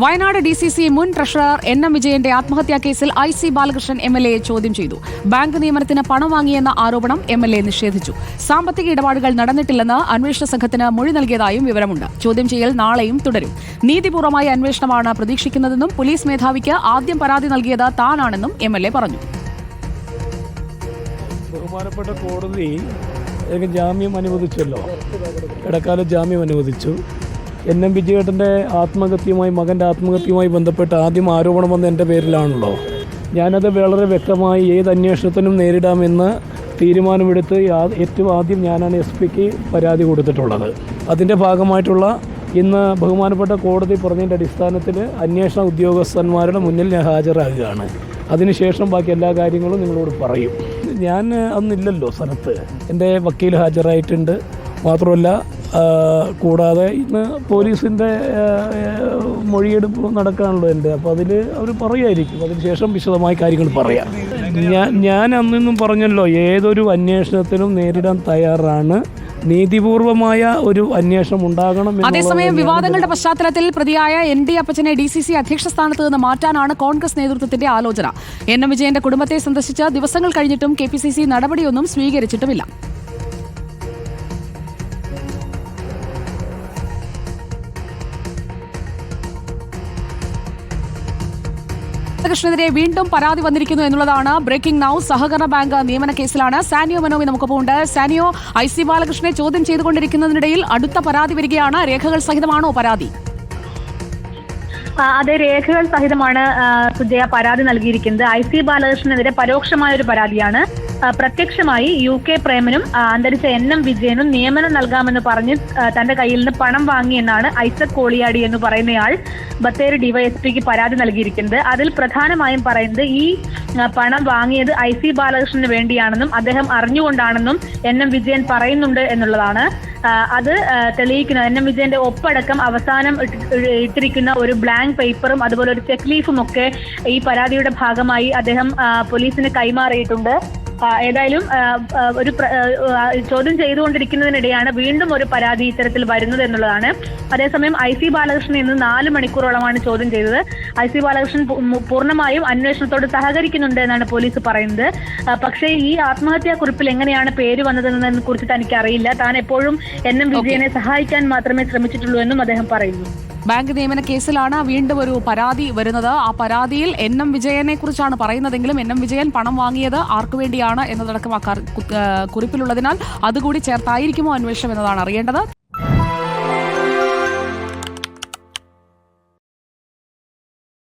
Wayanad D C C മുൻ treasurer N M വിജയന്റെ ആത്മഹത്യാ കേസിൽ I C Balakrishnan M L എയെ ചോദ്യം ചെയ്തു. ബാങ്ക് നിയമനത്തിന് പണം വാങ്ങിയെന്ന ആരോപണം എം എൽ എ നിഷേധിച്ചു. സാമ്പത്തിക ഇടപാടുകൾ നടന്നിട്ടില്ലെന്ന് അന്വേഷണ സംഘത്തിന് മൊഴി നൽകിയതായും വിവരമുണ്ട്. ചോദ്യം ചെയ്യൽ നാളെയും തുടരും. നീതിപൂർവമായ അന്വേഷണമാണ് പ്രതീക്ഷിക്കുന്നതെന്നും പോലീസ് മേധാവിക്ക് ആദ്യം പരാതി നൽകിയത് താനാണെന്നും എം എൽ എ പറഞ്ഞു. ബഹുമാനപ്പെട്ട കോടതി ജാമ്യം അനുവദിച്ചല്ലോ. ഇടക്കാല ജാമ്യം അനുവദിച്ചു. എൻ എം വിജയേട്ടന്റെ ആത്മഹത്യയുമായി മകന്റെ ആത്മഹത്യയുമായി ബന്ധപ്പെട്ട് ആദ്യം ആരോപണം വന്ന എന്റെ പേരിലാണല്ലോ. ഞാനത് വളരെ വ്യക്തമായി ഏത് അന്വേഷണത്തിനും നേരിടാമെന്ന് തീരുമാനമെടുത്ത് ഏറ്റവും ആദ്യം ഞാനാണ് എസ് പിക്ക് പരാതി കൊടുത്തിട്ടുള്ളത്. അതിന്റെ ഭാഗമായിട്ടുള്ള ഇന്ന് ബഹുമാനപ്പെട്ട കോടതി പറഞ്ഞതിന്റെ അടിസ്ഥാനത്തിൽ അന്വേഷണ ഉദ്യോഗസ്ഥന്മാരുടെ മുന്നിൽ ഞാൻ ഹാജരാകുകയാണ്. അതിനുശേഷം ബാക്കി എല്ലാ കാര്യങ്ങളും നിങ്ങളോട് പറയും. ഞാൻ അന്നില്ലല്ലോ സ്ഥലത്ത്. എന്റെ വക്കീൽ ഹാജരായിട്ടുണ്ട്. മാത്രമല്ല കൂടാതെ ഇന്ന് പോലീസിന്റെ മൊഴിയെടുപ്പ് നടക്കാണല്ലോ എന്റെ അപ്പോൾ അതിൽ അവർ പറയുമായിരിക്കും അതിനുശേഷം വിശദമായ കാര്യങ്ങൾ പറയാം. ഞാൻ ഞാൻ അന്നൊന്നും പറഞ്ഞല്ലോ ഏതൊരു അന്വേഷണത്തിനും നേരിടാൻ തയ്യാറാണ്. നീതിപൂർവമായ ഒരു അന്വേഷണം ഉണ്ടാകണം അതേസമയം വിവാദങ്ങളുടെ പശ്ചാത്തലത്തിൽ പ്രതിയായ എൻ ഡി അപ്പച്ചനെ ഡി സി സി അധ്യക്ഷ സ്ഥാനത്ത് നിന്ന് മാറ്റാനാണ് കോൺഗ്രസ് നേതൃത്വത്തിന്റെ ആലോചന. എൻ എം വിജയന്റെ കുടുംബത്തെ സന്ദർശിച്ച ദിവസങ്ങൾ കഴിഞ്ഞിട്ടും കെ പി സി സി നടപടിയൊന്നും സ്വീകരിച്ചിട്ടുമില്ല. കൃഷ്ണനെതിരെ വീണ്ടും പരാതി വന്നിരിക്കുന്നു എന്നുള്ളതാണ് ബ്രേക്കിംഗ് നൌ സഹകരണ ബാങ്ക് നിയമന കേസിലാണ്. സാനിയോ മനോവി നമുക്കൊപ്പം ഉണ്ട് സാനിയോ ഐ സി ബാലകൃഷ്ണനെ ചോദ്യം ചെയ്തുകൊണ്ടിരിക്കുന്നതിനിടയിൽ അടുത്ത പരാതി വരികയാണ്. രേഖകൾ സഹിതമാണോ പരാതി? അതെ രേഖകൾ സഹിതമാണ് സുജയ പരാതി നൽകിയിരിക്കുന്നത്. ഐ സി ബാലകൃഷ്ണനെതിരെ പരോക്ഷമായ ഒരു പരാതിയാണ്. പ്രത്യക്ഷമായി യു കെ പ്രേമനും അന്തരിച്ച എൻ എം വിജയനും നിയമനം നൽകാമെന്ന് പറഞ്ഞ് തന്റെ കയ്യിൽ നിന്ന് പണം വാങ്ങിയെന്നാണ് ഐസക് കോളിയാടി എന്ന് പറയുന്നയാൾ ബത്തേരി ഡിവൈഎസ്പിക്ക് പരാതി നൽകിയിരിക്കുന്നത്. അതിൽ പ്രധാനമായും പറയുന്നത് ഈ പണം വാങ്ങിയത് ഐ സി ബാലകൃഷ്ണന് വേണ്ടിയാണെന്നും അദ്ദേഹം അറിഞ്ഞുകൊണ്ടാണെന്നും എൻ എം വിജയൻ പറയുന്നുണ്ട് എന്നുള്ളതാണ്. അത് തെളിയിക്കുന്നത് എൻ എം വിജയന്റെ ഒപ്പടക്കം അവസാനം ഇട്ട്- ഇട്ടിരിക്കുന്ന ഒരു ബ്ലാങ്ക് പേപ്പറും അതുപോലെ ഒരു ചെക്ക് ലീഫും ഒക്കെ ഈ പരാതിയുടെ ഭാഗമായി അദ്ദേഹം പോലീസിന് കൈമാറിയിട്ടുണ്ട്. ഏതായാലും ഒരു ചോദ്യം ചെയ്തുകൊണ്ടിരിക്കുന്നതിനിടെയാണ് വീണ്ടും ഒരു പരാതി ഇത്തരത്തിൽ വരുന്നത് എന്നുള്ളതാണ്. അതേസമയം ഐ സി ബാലകൃഷ്ണൻ ഇന്ന് നാല് മണിക്കൂറോളമാണ് ചോദ്യം ചെയ്തത്. ഐ സി ബാലകൃഷ്ണൻ പൂർണമായും അന്വേഷണത്തോട് സഹകരിക്കുന്നുണ്ട് എന്നാണ് പോലീസ് പറയുന്നത്. പക്ഷേ ഈ ആത്മഹത്യാ കുറിപ്പിൽ എങ്ങനെയാണ് പേര് വന്നതെന്നതിനെ കുറിച്ച് തനിക്ക് അറിയില്ല താൻ എപ്പോഴും എൻ എം വിജയനെ സഹായിക്കാൻ മാത്രമേ ശ്രമിച്ചിട്ടുള്ളൂ എന്നും അദ്ദേഹം പറയുന്നു. ബാങ്ക് നിയമന കേസിലാണ് വീണ്ടും ഒരു പരാതി വരുന്നത്. ആ പരാതിയിൽ എൻ എം വിജയനെ കുറിച്ചാണ് പറയുന്നതെങ്കിലും എൻ എം വിജയൻ പണം വാങ്ങിയത് ആർക്കു വേണ്ടിയാണ് എന്നതടക്കം ആ കുറിപ്പിലുള്ളതിനാൽ അതുകൂടി ചേർത്തായിരിക്കുമോ അന്വേഷണം എന്നതാണ് അറിയേണ്ടത്.